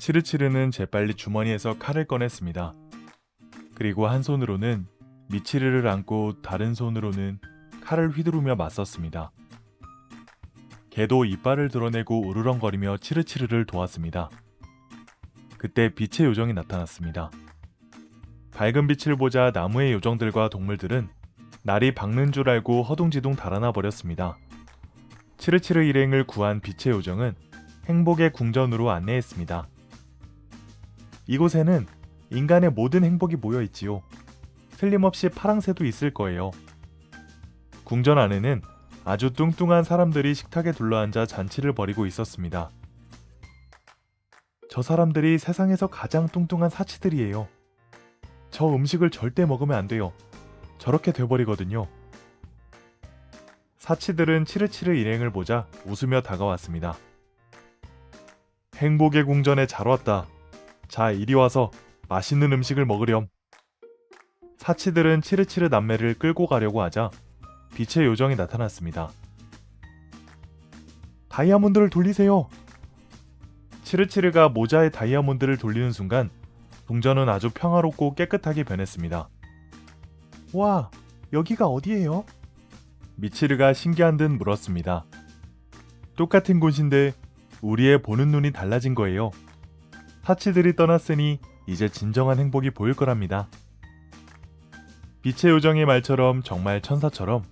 치르치르는 재빨리 주머니에서 칼을 꺼냈습니다. 그리고 한 손으로는 미치르를 안고 다른 손으로는 칼을 휘두르며 맞섰습니다. 개도 이빨을 드러내고 우르렁거리며 치르치르를 도왔습니다. 그때 빛의 요정이 나타났습니다. 밝은 빛을 보자 나무의 요정들과 동물들은 날이 밝는 줄 알고 허둥지둥 달아나 버렸습니다. 치르치르 일행을 구한 빛의 요정은 행복의 궁전으로 안내했습니다. 이곳에는 인간의 모든 행복이 모여 있지요. 틀림없이 파랑새도 있을 거예요. 궁전 안에는 아주 뚱뚱한 사람들이 식탁에 둘러앉아 잔치를 벌이고 있었습니다. 저 사람들이 세상에서 가장 뚱뚱한 사치들이에요. 저 음식을 절대 먹으면 안 돼요. 저렇게 돼버리거든요. 사치들은 치르치르 일행을 보자 웃으며 다가왔습니다. 행복의 궁전에 잘 왔다. 자, 이리 와서 맛있는 음식을 먹으렴. 사치들은 치르치르 남매를 끌고 가려고 하자 빛의 요정이 나타났습니다. 다이아몬드를 돌리세요. 치르치르가 모자의 다이아몬드를 돌리는 순간 궁전은 아주 평화롭고 깨끗하게 변했습니다. 와, 여기가 어디예요? 미치르가 신기한 듯 물었습니다. 똑같은 곳인데 우리의 보는 눈이 달라진 거예요. 사치들이 떠났으니 이제 진정한 행복이 보일 거랍니다. 빛의 요정의 말처럼 정말 천사처럼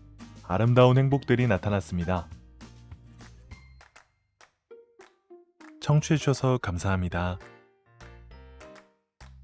아름다운 행복들이 나타났습니다. 청취해주셔서 감사합니다.